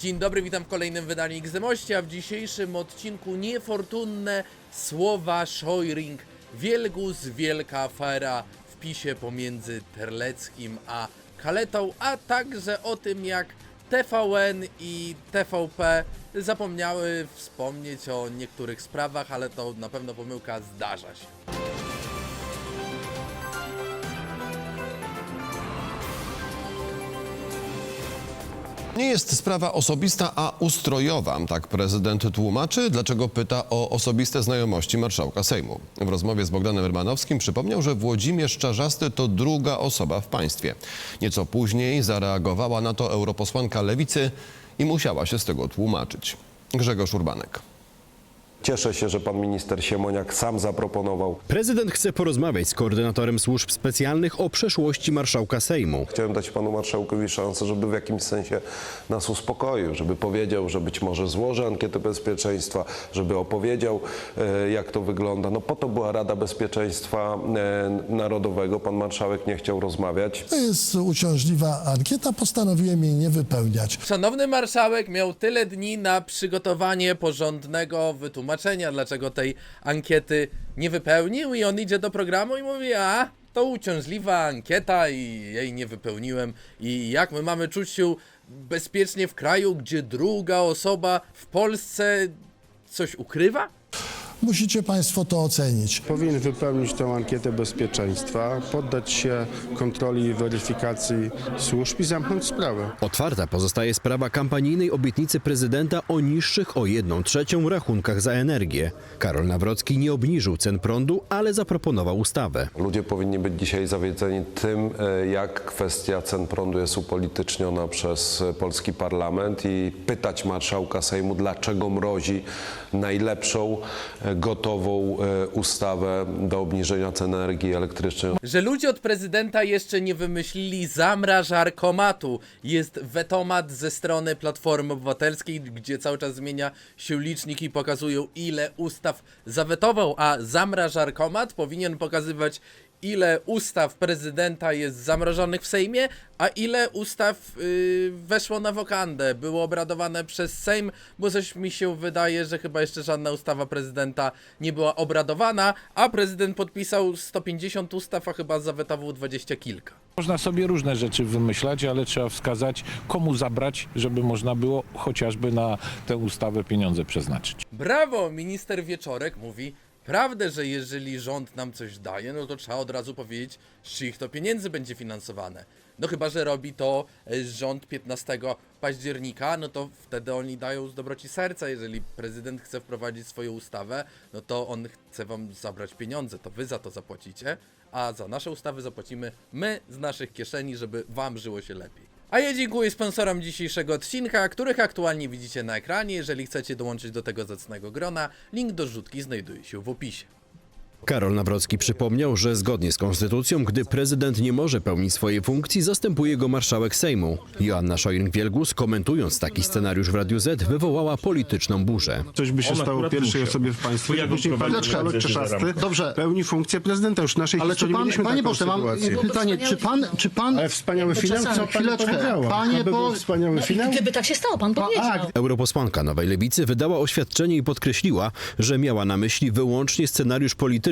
Dzień dobry, witam w kolejnym wydaniu XDMości, a w dzisiejszym odcinku niefortunne słowa Szojring. Wielgus, wielka afera w pisie pomiędzy Terleckim a Kaletą, a także o tym jak TVN i TVP zapomniały wspomnieć o niektórych sprawach, ale to na pewno pomyłka zdarza się. Nie jest sprawa osobista, a ustrojowa. Tak prezydent tłumaczy, dlaczego pyta o osobiste znajomości marszałka Sejmu. W rozmowie z Bogdanem Rymanowskim przypomniał, że Włodzimierz Czarzasty to druga osoba w państwie. Nieco później zareagowała na to europosłanka Lewicy i musiała się z tego tłumaczyć. Grzegorz Urbanek. Cieszę się, że pan minister Siemoniak sam zaproponował. Prezydent chce porozmawiać z koordynatorem służb specjalnych o przeszłości marszałka Sejmu. Chciałem dać panu marszałkowi szansę, żeby w jakimś sensie nas uspokoił, żeby powiedział, że być może złoży ankietę bezpieczeństwa, żeby opowiedział, e, jak to wygląda. No po to była Rada Bezpieczeństwa e, Narodowego. Pan marszałek nie chciał rozmawiać. To jest uciążliwa ankieta, postanowiłem jej nie wypełniać. Szanowny marszałek miał tyle dni na przygotowanie porządnego wytłumaczenia, dlaczego tej ankiety nie wypełnił i on idzie do programu i mówi, a to uciążliwa ankieta i jej nie wypełniłem i jak my mamy czuć się bezpiecznie w kraju, gdzie druga osoba w Polsce coś ukrywa? Musicie Państwo to ocenić. Powinien wypełnić tę ankietę bezpieczeństwa, poddać się kontroli i weryfikacji służb i zamknąć sprawę. Otwarta pozostaje sprawa kampanijnej obietnicy prezydenta o niższych o 1 trzecią rachunkach za energię. Karol Nawrocki nie obniżył cen prądu, ale zaproponował ustawę. Ludzie powinni być dzisiaj zawiedzeni tym, e, jak kwestia cen prądu jest upolityczniona przez e, polski parlament i pytać marszałka Sejmu, dlaczego mrozi najlepszą, e, gotową e, ustawę do obniżenia cen energii elektrycznej. Że ludzie od prezydenta jeszcze nie wymyślili zamrażarkomatu. Jest wetomat ze strony Platformy Obywatelskiej, gdzie cały czas zmienia się licznik i pokazują ile ustaw zawetował, a zamrażarkomat powinien pokazywać ile ustaw prezydenta jest zamrożonych w Sejmie, a ile ustaw yy, weszło na wokandę, było obradowane przez Sejm, bo coś mi się wydaje, że chyba jeszcze żadna ustawa prezydenta nie była obradowana, a prezydent podpisał 150 ustaw, a chyba zawetował 20 kilka. Można sobie różne rzeczy wymyślać, ale trzeba wskazać, komu zabrać, żeby można było chociażby na tę ustawę pieniądze przeznaczyć. Brawo! Minister Wieczorek mówi prawdę, że jeżeli rząd nam coś daje, no to trzeba od razu powiedzieć, z czyich to pieniędzy będzie finansowane. No chyba, że robi to e, rząd 15 października, no to wtedy oni dają z dobroci serca. Jeżeli prezydent chce wprowadzić swoją ustawę, no to on chce wam zabrać pieniądze, to wy za to zapłacicie, a za nasze ustawy zapłacimy my z naszych kieszeni, żeby wam żyło się lepiej. A ja dziękuję sponsorom dzisiejszego odcinka, których aktualnie widzicie na ekranie. Jeżeli chcecie dołączyć do tego zacnego grona, link do rzutki znajduje się w opisie. Karol Nawrocki przypomniał, że zgodnie z konstytucją, gdy prezydent nie może pełnić swojej funkcji, zastępuje go marszałek Sejmu. Joanna Szojring-Wielgus, komentując taki scenariusz w Radiu Z, wywołała polityczną burzę. Coś by się On stało pierwszej osobie w państwie, ja go pan Czeszasty. Dobrze. pełni funkcję prezydenta. Już w naszej Ale czy historii pan, mieliśmy panie taką pośle, mam sytuację. pytanie, czy pan, czy pan... Ale wspaniały finał, co pani Chwileczkę. powiedziała? Panie Aby był po- wspaniały No, finał? gdyby tak się stało, pan powiedział. Europosłanka Nowej Lewicy wydała oświadczenie i podkreśliła, że miała na myśli wyłącznie scenariusz polityczny,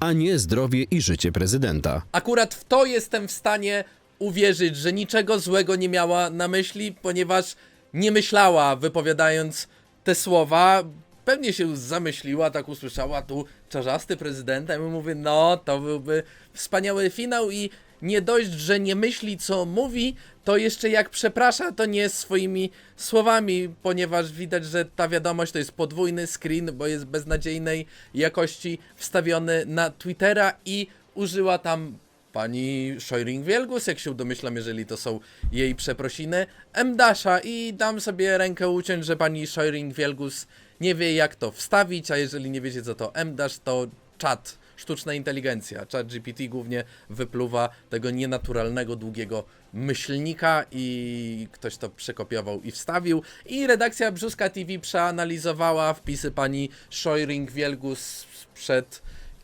a nie zdrowie i życie prezydenta. Akurat w to jestem w stanie uwierzyć, że niczego złego nie miała na myśli, ponieważ nie myślała wypowiadając te słowa. Pewnie się zamyśliła, tak usłyszała tu czarzasty prezydentem i mówi, no to byłby wspaniały finał i nie dość, że nie myśli co mówi, to jeszcze jak przeprasza, to nie swoimi słowami, ponieważ widać, że ta wiadomość to jest podwójny screen, bo jest beznadziejnej jakości wstawiony na Twittera i użyła tam pani Szojring-Wielgus, jak się domyślam, jeżeli to są jej przeprosiny, M-Dasha i dam sobie rękę uciąć, że pani Szojring-Wielgus nie wie jak to wstawić, a jeżeli nie wiecie co to M-Dash, to czat, sztuczna inteligencja. Chat GPT głównie wypluwa tego nienaturalnego, długiego myślnika i ktoś to przekopiował i wstawił. I redakcja Brzuska TV przeanalizowała wpisy pani Szojring-Wielgus sprzed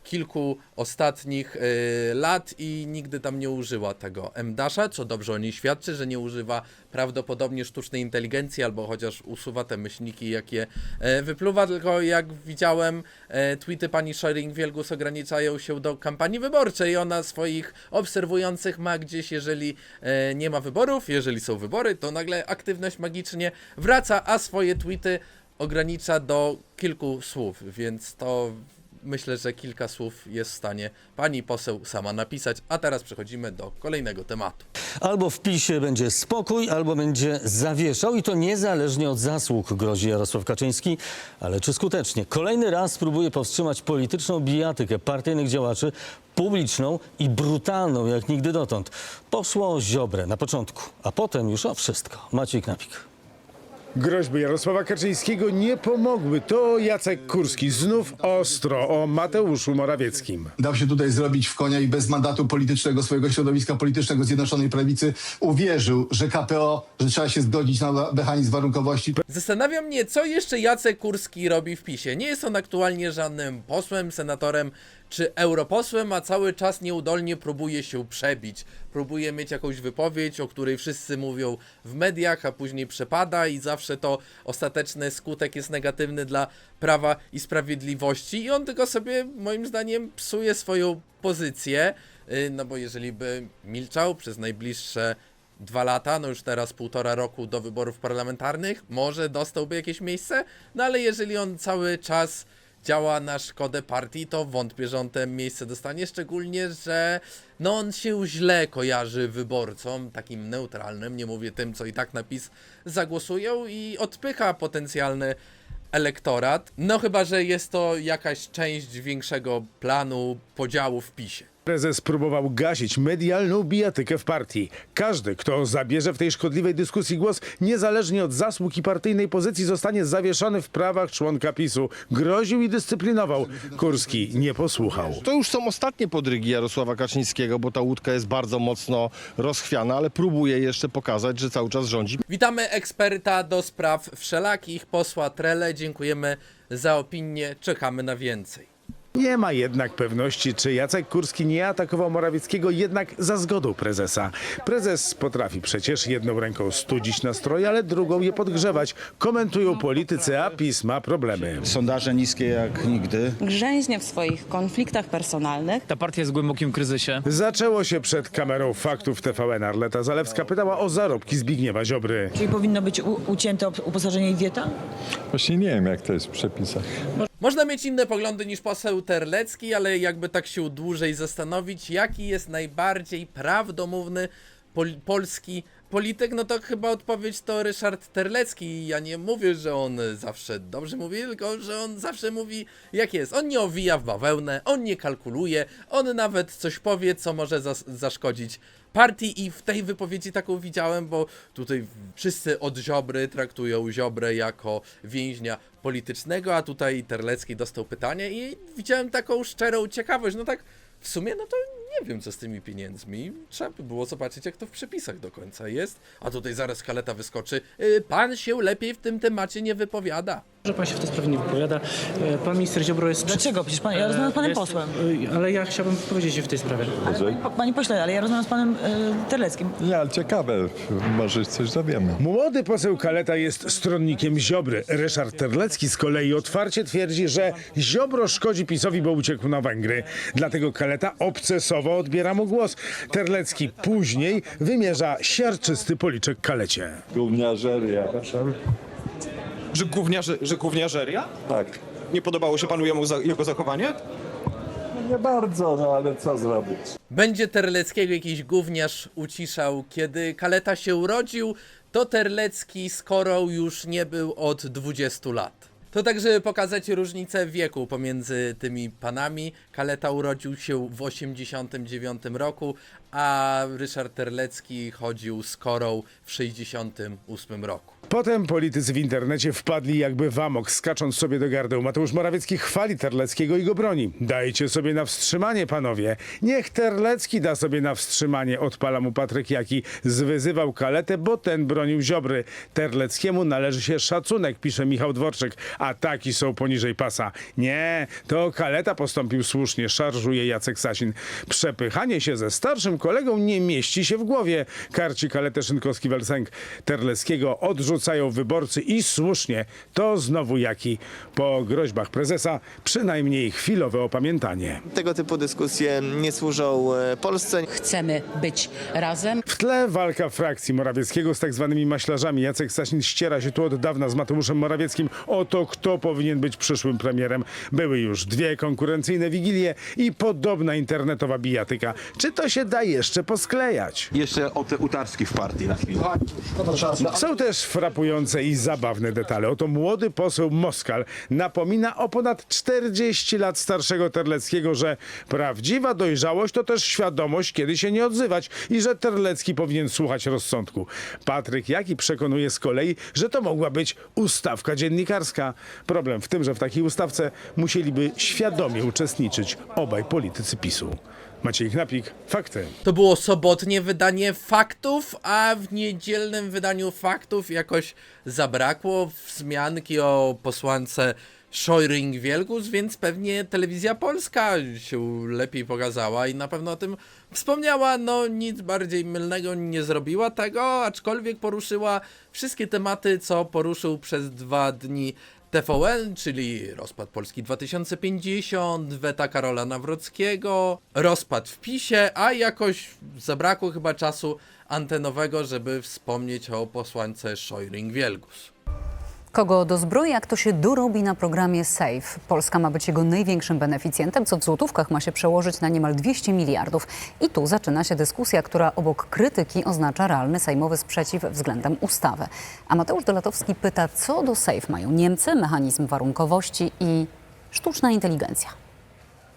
kilku ostatnich y, lat i nigdy tam nie użyła tego M-Dasha, co dobrze o niej świadczy, że nie używa prawdopodobnie sztucznej inteligencji albo chociaż usuwa te myślniki, jakie e, wypluwa, tylko jak widziałem, e, tweety pani Schering-Wielgus ograniczają się do kampanii wyborczej. Ona swoich obserwujących ma gdzieś, jeżeli e, nie ma wyborów, jeżeli są wybory, to nagle aktywność magicznie wraca, a swoje tweety ogranicza do kilku słów, więc to myślę, że kilka słów jest w stanie pani poseł sama napisać. A teraz przechodzimy do kolejnego tematu. Albo w PiSie będzie spokój, albo będzie zawieszał i to niezależnie od zasług, grozi Jarosław Kaczyński. Ale czy skutecznie? Kolejny raz próbuje powstrzymać polityczną bijatykę partyjnych działaczy, publiczną i brutalną jak nigdy dotąd. Poszło o Ziobrę na początku, a potem już o wszystko. Maciej Knapik. Groźby Jarosława Kaczyńskiego nie pomogły. To Jacek Kurski znów ostro o Mateuszu Morawieckim. dał się tutaj zrobić w konia i bez mandatu politycznego swojego środowiska politycznego Zjednoczonej Prawicy uwierzył, że KPO, że trzeba się zgodzić na mechanizm warunkowości. Zastanawia mnie, co jeszcze Jacek Kurski robi w PiSie. Nie jest on aktualnie żadnym posłem, senatorem czy europosłem, a cały czas nieudolnie próbuje się przebić. Próbuje mieć jakąś wypowiedź, o której wszyscy mówią w mediach, a później przepada i zawsze to ostateczny skutek jest negatywny dla prawa i sprawiedliwości. I on tylko sobie, moim zdaniem, psuje swoją pozycję, Yy, no bo jeżeli by milczał przez najbliższe dwa lata, no już teraz półtora roku do wyborów parlamentarnych, może dostałby jakieś miejsce, no ale jeżeli on cały czas działa na szkodę partii, to wątpię, że on te miejsce dostanie, szczególnie, że no on się źle kojarzy wyborcom, takim neutralnym, nie mówię tym, co i tak napis zagłosują i odpycha potencjalny elektorat, no chyba, że jest to jakaś część większego planu podziału w PiSie. Prezes próbował gasić medialną bijatykę w partii. Każdy, kto zabierze w tej szkodliwej dyskusji głos, niezależnie od zasług i partyjnej pozycji, zostanie zawieszony w prawach członka PiSu. Groził i dyscyplinował. Kurski nie posłuchał. To już są ostatnie podrygi Jarosława Kaczyńskiego, bo ta łódka jest bardzo mocno rozchwiana, ale próbuje jeszcze pokazać, że cały czas rządzi. Witamy eksperta do spraw wszelakich, posła Trele. Dziękujemy za opinię. Czekamy na więcej. Nie ma jednak pewności, czy Jacek Kurski nie atakował Morawieckiego jednak za zgodą prezesa. Prezes potrafi przecież jedną ręką studzić nastroje, ale drugą je podgrzewać. Komentują politycy, a PiS ma problemy. Sondaże niskie jak nigdy. grzęźnie w swoich konfliktach personalnych. Ta partia jest w głębokim kryzysie. Zaczęło się przed kamerą faktów TVN. Arleta Zalewska pytała o zarobki Zbigniewa Ziobry. Czyli powinno być u- ucięte op- uposażenie i dieta? Właśnie nie wiem, jak to jest w przepisach. Można mieć inne poglądy niż poseł Terlecki, ale jakby tak się dłużej zastanowić, jaki jest najbardziej prawdomówny pol polski polityk, no to chyba odpowiedź to Ryszard Terlecki. Ja nie mówię, że on zawsze dobrze mówi, tylko że on zawsze mówi jak jest. On nie owija w bawełnę, on nie kalkuluje, on nawet coś powie, co może zas- zaszkodzić partii i w tej wypowiedzi taką widziałem, bo tutaj wszyscy od Ziobry traktują Ziobrę jako więźnia politycznego, a tutaj Terlecki dostał pytanie i widziałem taką szczerą ciekawość, no tak w sumie no to nie wiem co z tymi pieniędzmi, trzeba by było zobaczyć jak to w przepisach do końca jest, a tutaj zaraz kaleta wyskoczy, y, pan się lepiej w tym temacie nie wypowiada. Że pan się w tej sprawie nie wypowiada. E, Pan minister Ziobro jest... Dlaczego? Przecież pan, ja rozmawiam z panem jest, posłem. e, Ale ja chciałbym powiedzieć się w tej sprawie. Po- Panie pośle, ale ja rozmawiam z panem y, Terleckim. Nie, ale ciekawe, może coś dowiemy. Młody poseł Kaleta jest stronnikiem Ziobry. Ryszard Terlecki z kolei otwarcie twierdzi, że Ziobro szkodzi PiSowi, bo uciekł na Węgry. Dlatego Kaleta obcesowo odbiera mu głos. Terlecki później wymierza siarczysty policzek Kalecie. Gówniarzeria. Że, gówniarze, że gówniarzeria? Tak. Nie podobało się panu jemu za, jego zachowanie? Nie bardzo, no ale co zrobić? Będzie Terleckiego jakiś gówniarz uciszał. Kiedy Kaleta się urodził, to Terlecki z Korą już nie był od 20 lat. To tak, żeby pokazać różnicę wieku pomiędzy tymi panami. Kaleta urodził się w 89 roku, a Ryszard Terlecki chodził z korą w 68 roku. Potem politycy w internecie wpadli jakby w amok, skacząc sobie do gardeł. Mateusz Morawiecki chwali Terleckiego i go broni. Dajcie sobie na wstrzymanie, panowie. Niech Terlecki da sobie na wstrzymanie, odpala mu Patryk Jaki. Zwyzywał Kaletę, bo ten bronił Ziobry. Terleckiemu należy się szacunek, pisze Michał Dworczyk. Ataki są poniżej pasa. Nie, to Kaleta postąpił słusznie, szarżuje Jacek Sasin. Przepychanie się ze starszym kolegą nie mieści się w głowie. Karci Kaletę Szynkowski-Welsenk. Terleckiego odrzucają wyborcy i słusznie. To znowu Jaki. Po groźbach prezesa przynajmniej chwilowe opamiętanie. Tego typu dyskusje nie służą e, Polsce. Chcemy być razem. W tle walka frakcji Morawieckiego z tak zwanymi maślarzami. Jacek Sasin ściera się tu od dawna z Mateuszem Morawieckim o to, kto powinien być przyszłym premierem. Były już dwie konkurencyjne wigilie i podobna internetowa bijatyka. Czy to się da jeszcze posklejać? Jeszcze o te utarczki w partii na chwilę. Są też frapujące i zabawne detale. Oto młody poseł Moskal napomina o ponad 40 lat starszego Terleckiego, że prawdziwa dojrzałość to też świadomość, kiedy się nie odzywać i że Terlecki powinien słuchać rozsądku. Patryk Jaki przekonuje z kolei, że to mogła być ustawka dziennikarska. Problem w tym, że w takiej ustawce musieliby świadomie uczestniczyć obaj politycy PiSu. Maciej Knapik, fakty. To było sobotnie wydanie faktów, a w niedzielnym wydaniu faktów jakoś zabrakło wzmianki o posłance Szojring-Wielgus, więc pewnie telewizja polska się lepiej pokazała i na pewno o tym wspomniała. No nic bardziej mylnego nie zrobiła tego, aczkolwiek poruszyła wszystkie tematy, co poruszył przez dwa dni TVN, czyli rozpad Polski 2050, weta Karola Nawrockiego, rozpad w PiSie, a jakoś zabrakło chyba czasu antenowego, żeby wspomnieć o posłance Szojring-Wielgus. Kogo dozbroi, jak to się dorobi na programie SAFE. Polska ma być jego największym beneficjentem, co w złotówkach ma się przełożyć na niemal 200 miliardów. I tu zaczyna się dyskusja, która obok krytyki oznacza realny sejmowy sprzeciw względem ustawy. A Mateusz Dolatowski pyta, co do SAFE mają Niemcy, mechanizm warunkowości i sztuczna inteligencja.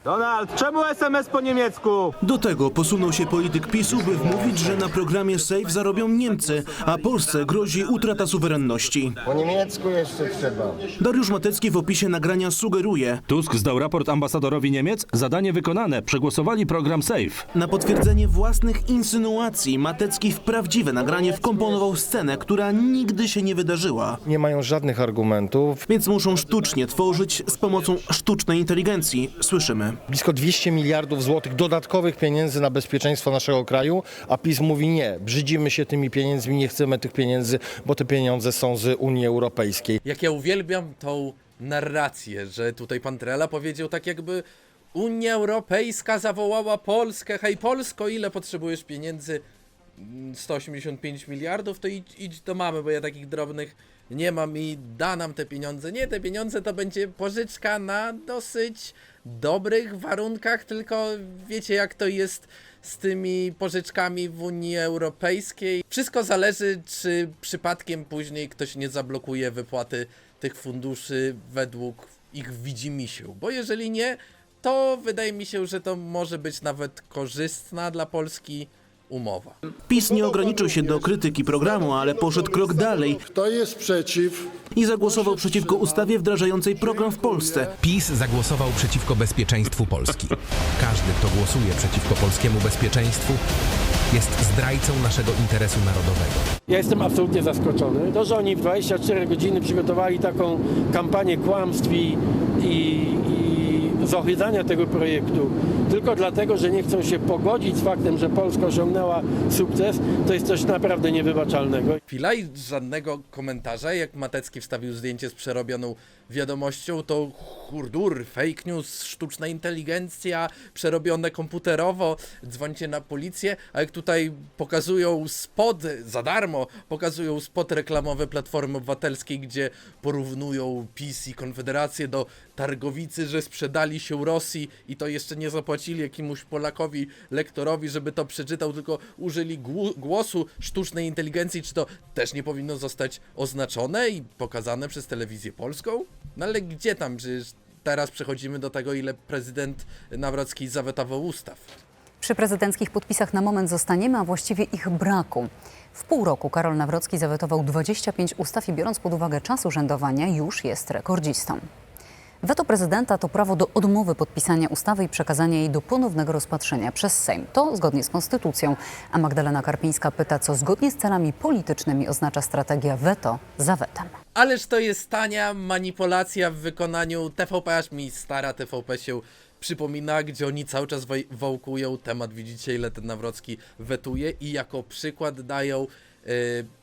Donald, czemu SMS po niemiecku? Do tego posunął się polityk PiSu, by wmówić, że na programie SAFE zarobią Niemcy, a Polsce grozi utrata suwerenności. Po niemiecku jeszcze trzeba. Dariusz Matecki w opisie nagrania sugeruje, Tusk zdał raport ambasadorowi Niemiec. Zadanie wykonane. Przegłosowali program SAFE. na potwierdzenie własnych insynuacji Matecki w prawdziwe nagranie wkomponował scenę, która nigdy się nie wydarzyła. Nie mają żadnych argumentów. Więc muszą sztucznie tworzyć z pomocą sztucznej inteligencji. Słyszymy. Blisko 200 miliardów złotych dodatkowych pieniędzy na bezpieczeństwo naszego kraju, a PiS mówi nie, brzydzimy się tymi pieniędzmi, nie chcemy tych pieniędzy, bo te pieniądze są z Unii Europejskiej. Jak ja uwielbiam tą narrację, że tutaj pan Trela powiedział tak jakby Unia Europejska zawołała Polskę, hej Polsko, ile potrzebujesz pieniędzy? Mm, 185 miliardów, to idź, idź do mamy, bo ja takich drobnych nie mam i da nam te pieniądze. Nie, te pieniądze to będzie pożyczka na dosyć dobrych warunkach, tylko wiecie jak to jest z tymi pożyczkami w Unii Europejskiej. Wszystko zależy, czy przypadkiem później ktoś nie zablokuje wypłaty tych funduszy według ich widzimisiu, bo jeżeli nie, to wydaje mi się, że to może być nawet korzystna dla Polski umowa. PiS nie ograniczył się do krytyki programu, ale poszedł krok dalej Kto jest przeciw? i zagłosował przeciwko ustawie wdrażającej program w Polsce. PiS zagłosował przeciwko bezpieczeństwu Polski. Każdy, kto głosuje przeciwko polskiemu bezpieczeństwu, jest zdrajcą naszego interesu narodowego. Ja jestem absolutnie zaskoczony. To, że oni w 24 godziny przygotowali taką kampanię kłamstw i, i, i zohydzania tego projektu tylko dlatego, że nie chcą się pogodzić z faktem, że Polska osiągnęła sukces, to jest coś naprawdę niewybaczalnego. Chwila i żadnego komentarza. Jak Matecki wstawił zdjęcie z przerobioną wiadomością, to hurdur, fake news, sztuczna inteligencja, przerobione komputerowo, dzwońcie na policję, a jak tutaj pokazują spot za darmo, pokazują spot reklamowy Platformy Obywatelskiej, gdzie porównują PiS i Konfederację do targowicy, że sprzedali się Rosji i to jeszcze nie zapłacili jakiemuś Polakowi, lektorowi, żeby to przeczytał, tylko użyli gło- głosu sztucznej inteligencji, czy to też nie powinno zostać oznaczone i pokazane przez telewizję polską? No ale gdzie tam, przecież teraz przechodzimy do tego, ile prezydent Nawrocki zawetował ustaw. Przy prezydenckich podpisach na moment zostaniemy, a właściwie ich braku. W pół roku Karol Nawrocki zawetował 25 ustaw i biorąc pod uwagę czas urzędowania już jest rekordzistą. Weto prezydenta to prawo do odmowy podpisania ustawy i przekazania jej do ponownego rozpatrzenia przez Sejm. To zgodnie z konstytucją. A Magdalena Karpińska pyta, co zgodnie z celami politycznymi oznacza strategia weto za wetem. Ależ to jest tania manipulacja w wykonaniu TVP, aż mi stara TVP się przypomina, gdzie oni cały czas wołkują temat, widzicie ile ten Nawrocki wetuje i jako przykład dają yy,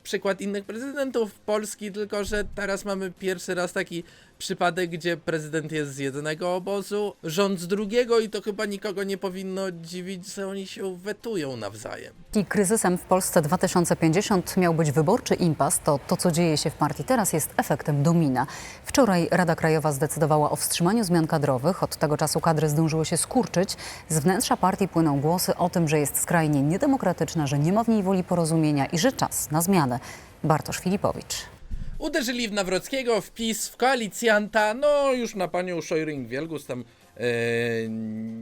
przykład innych prezydentów Polski, tylko że teraz mamy pierwszy raz taki przypadek, gdzie prezydent jest z jednego obozu, rząd z drugiego i to chyba nikogo nie powinno dziwić, że oni się wetują nawzajem. I kryzysem w Polsce 2050 miał być wyborczy impas, to to, co dzieje się w partii teraz, jest efektem domina. Wczoraj Rada Krajowa zdecydowała o wstrzymaniu zmian kadrowych. Od tego czasu kadry zdążyły się skurczyć. Z wnętrza partii płyną głosy o tym, że jest skrajnie niedemokratyczna, że nie ma w niej woli porozumienia i że czas na zmianę. Bartosz Filipowicz. Uderzyli w Nawrockiego, wpis w koalicjanta, no już na panią Szojring-Wielgus tam e,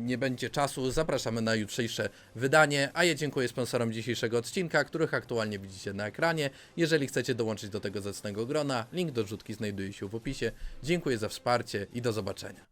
nie będzie czasu. Zapraszamy na jutrzejsze wydanie, a ja dziękuję sponsorom dzisiejszego odcinka, których aktualnie widzicie na ekranie. Jeżeli chcecie dołączyć do tego zacnego grona, link do rzutki znajduje się w opisie. Dziękuję za wsparcie i do zobaczenia.